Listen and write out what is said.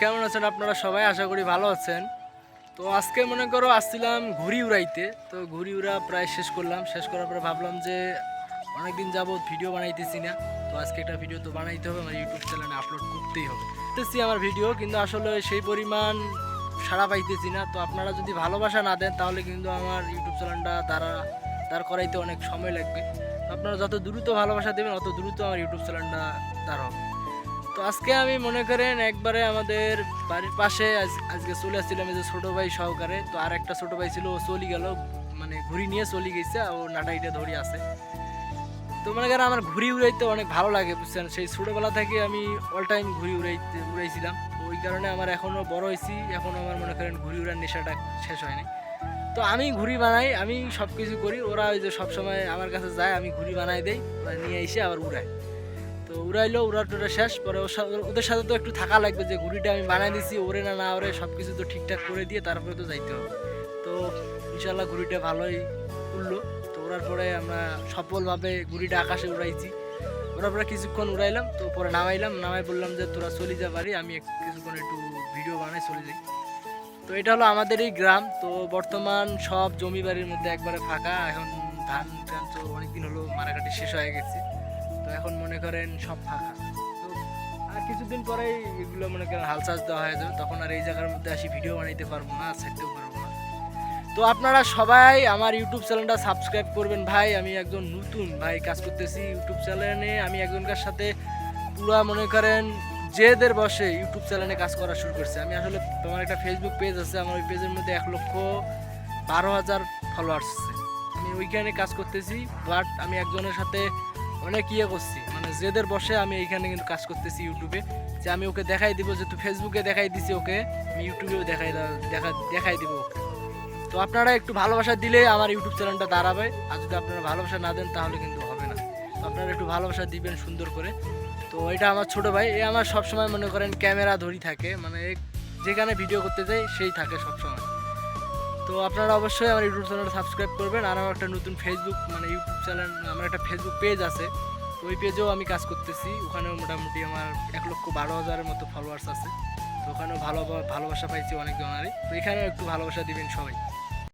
কেমন আছেন আপনারা সবাই? আশা করি ভালো আছেন। তো আজকে মনে করো আসছিলাম ঘুড়ি উড়াইতে। তো ঘুড়ি উড়া প্রায় শেষ করলাম। শেষ করার পরে ভাবলাম যে অনেকদিন যাবত ভিডিও বানাইতেছি না। তো আজকে একটা ভিডিও তো বানাইতে হবে, আমার ইউটিউব চ্যানেলে আপলোড করতেই হবে। দেখতেছি আমার ভিডিও, কিন্তু আসলে সেই পরিমাণ সাড়া পাইতেছি না। তো আপনারা যদি ভালোবাসা না দেন, তাহলে কিন্তু আমার ইউটিউব চ্যানেলটা তারা দাঁড় করাইতে অনেক সময় লাগবে। আপনারা যত দ্রুত ভালোবাসা দেবেন, অত দ্রুত আমার ইউটিউব চ্যানেলটা দাঁড় হবে তো আজকে আমি মনে করেন একবারে আমাদের বাড়ির পাশে আজ- আজকে চলে আসছিলাম এই যে ছোটো ভাই সহকারে। তো আর একটা ছোটো ভাই ছিল, ও চলি গেল মানে ঘুড়ি নিয়ে চলি গেছে ও নাটাইটা ধরি আছে। তো মনে করেন আমার ঘুড়ি উড়াইতে অনেক ভালো লাগে, বুঝছেন? সেই ছোটোবেলা থেকে আমি অল টাইম ঘুড়ি উড়াইতে, উড়াইছিলাম। তো ওই কারণে আমার এখনও বড় হয়েছি এখনও আমার মনে করেন ঘুড়ি উড়ার নেশাটা শেষ হয়নি। তো আমি ঘুড়ি বানাই, আমি সব কিছু করি, ওরা ওই যে সবসময় আমার কাছে যায়, আমি ঘুড়ি বানাই দেই ওরা নিয়ে এসে আবার উড়ায়। তো উড়াইলো উড়া টুড়া শেষ, পরে ওদের সাথে তো একটু থাকা লাগবে যে ঘুড়িটা আমি বানাই দিছি, ওরে না না, ওরে সব কিছু তো ঠিকঠাক করে দিয়ে তারপরে তো যাইতে হবে। তো ইনশাল্লাহ ঘুড়িটা ভালোই উড়লো। তো ওড়ার পরে আমরা সফলভাবে ঘুড়িটা আকাশে উড়াইছি। ওরা পরে কিছুক্ষণ উড়াইলাম, তো পরে নামাইলাম, নামাই বললাম যে, তোরা চলে যা পারি আমি কিছুক্ষণ একটু ভিডিও বানাই, চলে যাই। তো এটা হলো আমাদের এই গ্রাম। তো বর্তমান সব জমি বাড়ির মধ্যে একবারে ফাঁকা। এখন ধান টান তো অনেকদিন হলো মারাকাটি শেষ হয়ে গেছে। তো এখন মনে করেন সব ফাঁকা। তো আর কিছুদিন পরেই এগুলো মনে করেন হাল চাষ দেওয়া হয়ে যাবে, তখন আর এই জায়গার মধ্যে আসি ভিডিও বানাইতে পারব না ছাড়তেও পারব না। তো আপনারা সবাই আমার ইউটিউব চ্যানেলটা সাবস্ক্রাইব করবেন। ভাই, আমি একজন নতুন ভাই কাজ করতেছি ইউটিউব চ্যানেলে। আমি একজনকার সাথে পুরা মনে করেন জেদের বসে ইউটিউব চ্যানেলে কাজ করা শুরু করছে। আমি আসলে তোমার একটা ফেসবুক পেজ আছে, আমার ওই পেজের মধ্যে এক লক্ষ বারো হাজার ফলোয়ার্স আছে। আমি ওইখানে কাজ করতেছি বাট আমি একজনের সাথে অনেক ইয়ে করছি। মানে জেদের বসে আমি এইখানে কিন্তু কাজ করতেছি ইউটিউবে যে আমি ওকে দেখাই দিব, যে তুই ফেসবুকে দেখাই দিছি ওকে, আমি ইউটিউবেও দেখাই দেখা, দেখাই দিব ওকে। তো আপনারা একটু ভালোবাসা দিলে আমার ইউটিউব চ্যানেলটা দাঁড়াবে। আর যদি আপনারা ভালোবাসা না দেন, তাহলে কিন্তু হবে না। তো আপনারা একটু ভালোবাসা দিবেন সুন্দর করে। তো এটা আমার ছোট ভাই, এ আমার সবসময় মনে করেন ক্যামেরা ধরি থাকে। মানে যেখানে ভিডিও করতে যাই, সেই থাকে সবসময়। তো আপনারা অবশ্যই আমার ইউটিউব চ্যানেলটা সাবস্ক্রাইব করবেন, আর আমার একটা নতুন ফেসবুক মানে ইউটিউব চ্যানেল, আমার একটা ফেসবুক পেজ আছে। ওই পেজেও আমি কাজ করতেছি। ওখানেও মোটামুটি আমার এক লক্ষ বারো হাজারের মতো ফলোয়ার্স আছে। তো ওখানেও ভালো ভালোবাসা পাইছি অনেক জনারই। তো এখানেও একটু ভালোবাসা দিবেন সবাই।